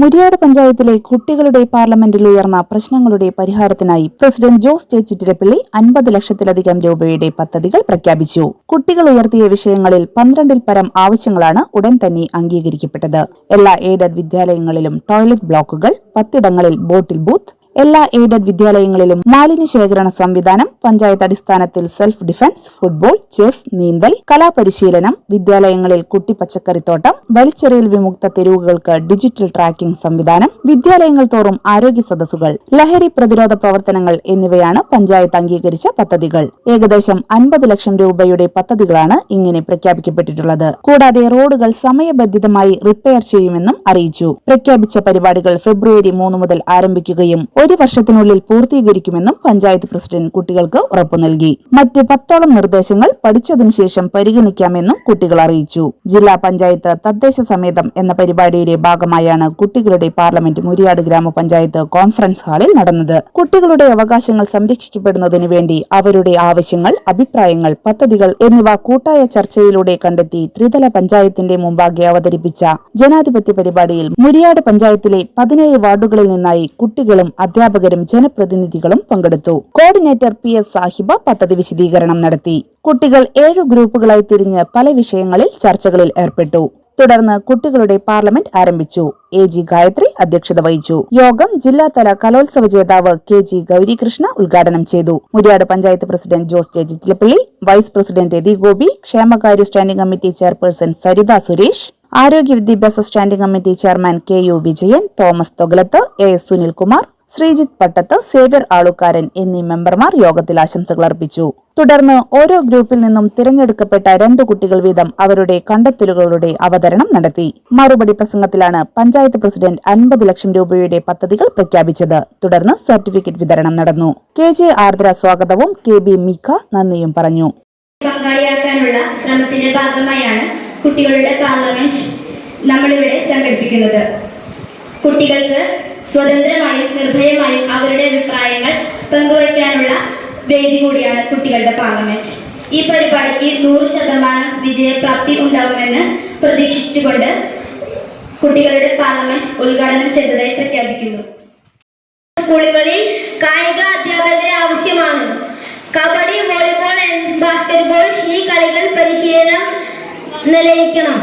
മുരിയാട് പഞ്ചായത്തിലെ കുട്ടികളുടെ പാർലമെന്റിൽ ഉയർന്ന പ്രശ്നങ്ങളുടെ പരിഹാരത്തിനായി പ്രസിഡന്റ് ജോസ് ജെ ചിറ്റിരപ്പള്ളി അൻപത് ലക്ഷത്തിലധികം രൂപയുടെ പദ്ധതികൾ പ്രഖ്യാപിച്ചു. കുട്ടികൾ ഉയർത്തിയ വിഷയങ്ങളിൽ പന്ത്രണ്ടിൽ പരം ആവശ്യങ്ങളാണ് ഉടൻ തന്നെ അംഗീകരിക്കപ്പെട്ടത്. എല്ലാ എയ്ഡഡ് വിദ്യാലയങ്ങളിലും ടോയ്ലറ്റ് ബ്ലോക്കുകൾ പത്തിടങ്ങളിൽ ബോട്ടിൽ ബൂത്ത് എല്ലാ എയ്ഡഡ് വിദ്യാലയങ്ങളിലും മാലിന്യ ശേഖരണ സംവിധാനം പഞ്ചായത്ത് അടിസ്ഥാനത്തിൽ സെൽഫ് ഡിഫൻസ് ഫുട്ബോൾ ചെസ് നീന്തൽ കലാപരിശീലനം വിദ്യാലയങ്ങളിൽ കുട്ടിപ്പച്ചക്കറിത്തോട്ടം വലിച്ചെറിയൽ വിമുക്ത തെരുവുകൾക്ക് ഡിജിറ്റൽ ട്രാക്കിംഗ് സംവിധാനം വിദ്യാലയങ്ങൾ തോറും ആരോഗ്യ സദസ്സുകൾ ലഹരി പ്രതിരോധ പ്രവർത്തനങ്ങൾ എന്നിവയാണ് പഞ്ചായത്ത് അംഗീകരിച്ച പദ്ധതികൾ. ഏകദേശം അൻപത് ലക്ഷം രൂപയുടെ പദ്ധതികളാണ് ഇങ്ങനെ പ്രഖ്യാപിക്കപ്പെട്ടിട്ടുള്ളത്. കൂടാതെ റോഡുകൾ സമയബന്ധിതമായി റിപ്പയർ ചെയ്യുമെന്നും അറിയിച്ചു. പ്രഖ്യാപിച്ച പരിപാടികൾ ഫെബ്രുവരി മൂന്ന് മുതൽ ആരംഭിക്കുകയും ഒരു വർഷത്തിനുള്ളിൽ പൂർത്തീകരിക്കുമെന്നും പഞ്ചായത്ത് പ്രസിഡന്റ് കുട്ടികൾക്ക് ഉറപ്പു നൽകി. മറ്റ് പത്തോളം നിർദ്ദേശങ്ങൾ പഠിച്ചതിനു ശേഷം പരിഗണിക്കാമെന്നും കുട്ടികൾ അറിയിച്ചു. ജില്ലാ പഞ്ചായത്ത് തദ്ദേശ സമേതം എന്ന പരിപാടിയുടെ ഭാഗമായാണ് കുട്ടികളുടെ പാർലമെന്റ് മുരിയാട് ഗ്രാമപഞ്ചായത്ത് കോൺഫറൻസ് ഹാളിൽ നടന്നത്. കുട്ടികളുടെ അവകാശങ്ങൾ സംരക്ഷിക്കപ്പെടുന്നതിനു വേണ്ടി അവരുടെ ആവശ്യങ്ങൾ അഭിപ്രായങ്ങൾ പദ്ധതികൾ എന്നിവ കൂട്ടായ ചർച്ചയിലൂടെ കണ്ടെത്തി ത്രിതല പഞ്ചായത്തിന്റെ മുമ്പാകെ അവതരിപ്പിച്ച ജനാധിപത്യ പരിപാടിയിൽ മുരിയാട് പഞ്ചായത്തിലെ പതിനേഴ് വാർഡുകളിൽ നിന്നായി കുട്ടികളും അധ്യാപകരും ജനപ്രതിനിധികളും പങ്കെടുത്തു. കോർഡിനേറ്റർ പി എസ് സാഹിബ പദ്ധതി വിശദീകരണം നടത്തി. കുട്ടികൾ ഏഴു ഗ്രൂപ്പുകളായി തിരിഞ്ഞ് പല വിഷയങ്ങളിൽ ചർച്ചകളിൽ ഏർപ്പെട്ടു. തുടർന്ന് കുട്ടികളുടെ പാർലമെന്റ് ആരംഭിച്ചു. എ ജി ഗായത്രി അധ്യക്ഷത വഹിച്ചു. യോഗം ജില്ലാതല കലോത്സവ ജേതാവ് കെ ജി ഗൗരികൃഷ്ണ ഉദ്ഘാടനം ചെയ്തു. Muriyad panchayat president Jose J Jithilappally vice president Rathi Gopi ക്ഷേമകാര്യ standing committee chairperson Saritha Suresh ആരോഗ്യ വിദ്യാഭ്യാസ standing committee chairman K U Vijayan Thomas Thogalath A S Sunilkumar Sreejith Pattath Xavier Alukkaran എന്നീ മെമ്പർമാർ യോഗത്തിൽ ആശംസകൾ അർപ്പിച്ചു. തുടർന്ന് ഓരോ ഗ്രൂപ്പിൽ നിന്നും തിരഞ്ഞെടുക്കപ്പെട്ട രണ്ടു കുട്ടികൾ വീതം അവരുടെ കണ്ടെത്തലുകളുടെ അവതരണം നടത്തി. മറുപടി പ്രസംഗത്തിലാണ് പഞ്ചായത്ത് പ്രസിഡന്റ് അൻപത് ലക്ഷം രൂപയുടെ പദ്ധതികൾ പ്രഖ്യാപിച്ചത്. തുടർന്ന് സർട്ടിഫിക്കറ്റ് വിതരണം നടന്നു. കെ ജെ ആർദ്ര സ്വാഗതവും കെ ബി മീഖ നന്ദിയും പറഞ്ഞു. പങ്കാളിയാക്കാനുള്ള ശ്രമത്തിന്റെ ഭാഗമായാണ് കുട്ടികളുടെ പാർലമെന്റ് നമ്മളിവിടെ സംഘടിപ്പിക്കുന്നത്. കുട്ടികൾക്ക് സ്വതന്ത്രമായും നിർഭയമായും അവരുടെ അഭിപ്രായങ്ങൾ പങ്കുവയ്ക്കാനുള്ള വേദി കൂടിയാണ് കുട്ടികളുടെ പാർലമെന്റ്. ഈ പരിപാടിക്ക് നൂറ് ശതമാനം വിജയപ്രാപ്തി ഉണ്ടാവുമെന്ന് പ്രതീക്ഷിച്ചുകൊണ്ട് കുട്ടികളുടെ പാർലമെന്റ് ഉദ്ഘാടനം ചെയ്തതായി പ്രഖ്യാപിക്കുന്നു. സ്കൂളുകളിൽ കായിക അധ്യാപകരെ ആവശ്യമാണ്. കബഡി വോളിബോൾ ബാസ്കറ്റ്ബോൾ ഈ കളികൾ പരിശീലനം നിലയിക്കണം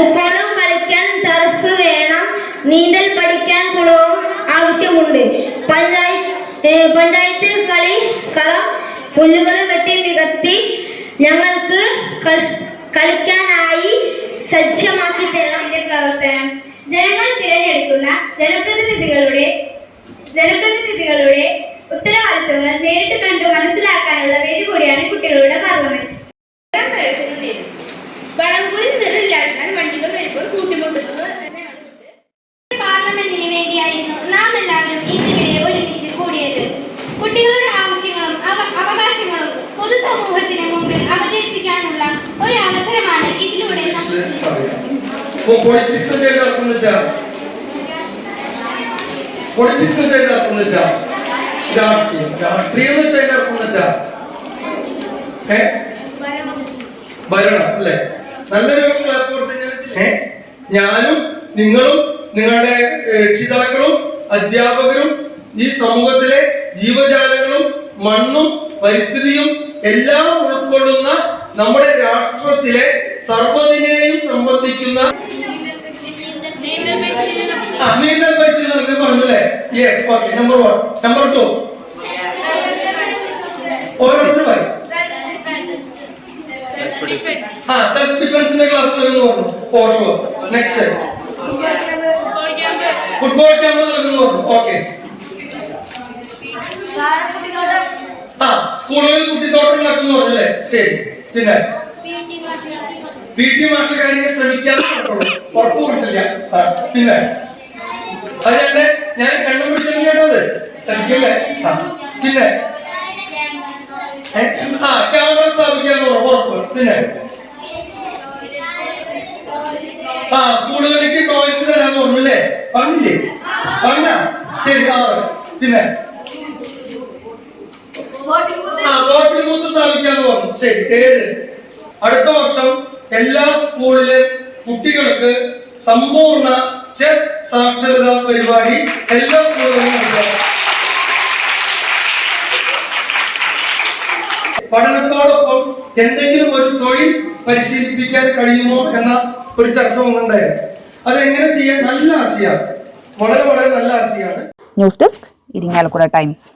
എപ്പോഴും കളിക്കാൻ ടർഫ് വേണം. നീന്തൽ പഠിക്കാൻ കുളവും ആവശ്യമുണ്ട്. പഞ്ചായത്ത് പഞ്ചായത്ത് കളി കളം പുല്ലുകൾ വെട്ടി നികത്തി ഞങ്ങൾക്ക് കളിക്കാനായി സജ്ജമാക്കി തരണം. പ്രവർത്തനം. ജനങ്ങൾ തിരഞ്ഞെടുക്കുന്ന ജനപ്രതിനിധികളുടെ ജനപ്രതിനിധികളുടെ ഉത്തരവാദിത്വങ്ങൾ നേരിട്ട് കണ്ടു മനസ്സിലാക്കാനുള്ള വേദി കൂടിയാണ് കുട്ടികളുടെ പാർലമെന്റ്. നിറില്ലാക്കാൻ വണ്ടികൾ വരുമ്പോൾ കൂട്ടിമുട്ടുന്നത് നമുക്ക് പൊളിറ്റിക്സ് ഒക്കെ അർത്ഥം വെച്ചാ പൊളിറ്റിക്സ് വെച്ചാൽ അർത്ഥം വെച്ചാ രാഷ്ട്രീയം രാഷ്ട്രീയം എന്ന് വെച്ചാൽ അർത്ഥം വെച്ചാ ഏ? ഭരണം അല്ലേ? നല്ലൊരു ഞാനും നിങ്ങളും നിങ്ങളുടെ രക്ഷിതാക്കളും അധ്യാപകരും ഈ സമൂഹത്തിലെ ജീവജാലങ്ങളും മണ്ണും പരിസ്ഥിതിയും എല്ലാം ഉൾക്കൊള്ളുന്ന നമ്മുടെ രാഷ്ട്രത്തിലെ സർവതിനെയും സംബന്ധിക്കുന്ന നീന്തൽ പരിശീലനം പറഞ്ഞല്ലേ? Yes okay number one number two ഓരോരുത്തർ പറയും. ആ സെൽഫ് ഡിഫൻസിന്റെ ക്ലാസ് എന്ന് പറഞ്ഞു. ഓഷോ നെക്സ്റ്റ് ഫുട്ബോൾ ക്യാമ്പ് നൽകുന്നു പറഞ്ഞു. ഓക്കെ ആ സ്കൂളുകളിൽ കുട്ടിത്തോട്ടം നടക്കുന്നു പറഞ്ഞല്ലേ? ശരി. പിന്നെ? പി ടി മാഷ കാര്യങ്ങൾ ശ്രമിക്കാൻ ഉറപ്പ് കൊടുത്തില്ല ആ, പിന്നെ? അതല്ലേ ഞാൻ കണ്ണു പിടിച്ചു കേട്ടത്? ശ്രമിക്കല്ലേ? പിന്നെ? ആ ക്യാമറ സ്ഥാപിക്കാൻ ഉറപ്പ്. പിന്നെ? ആ സ്കൂളുകളിലേക്ക് ടോയ്ലറ്റ് തരാൻ പറഞ്ഞു പറഞ്ഞില്ലേ? പറഞ്ഞ? ശരി ആ പിന്നെ? ആ ബോട്ടിൽ മൂത്ത് സ്ഥാപിക്കാന്ന് പറഞ്ഞു ശരി ഏഴ് അടുത്ത വർഷം എല്ലാ സ്കൂളിലെ കുട്ടികൾക്ക് സമ്പൂർണ ചെസ് സാക്ഷരതാ പരിപാടി എല്ലാ സ്കൂളുകളിലും പഠനത്തോടൊപ്പം എന്തെങ്കിലും ഒരു തൊഴിൽ പരിശീലിപ്പിക്കാൻ കഴിയുമോ എന്ന ഒരു ചർച്ച ഉണ്ടായിരുന്നു അതെങ്ങനെ ചെയ്യാൻ നല്ല ആശയമാണ് വളരെ വളരെ നല്ല ആശയമാണ് news desk Irinjalakuda Times.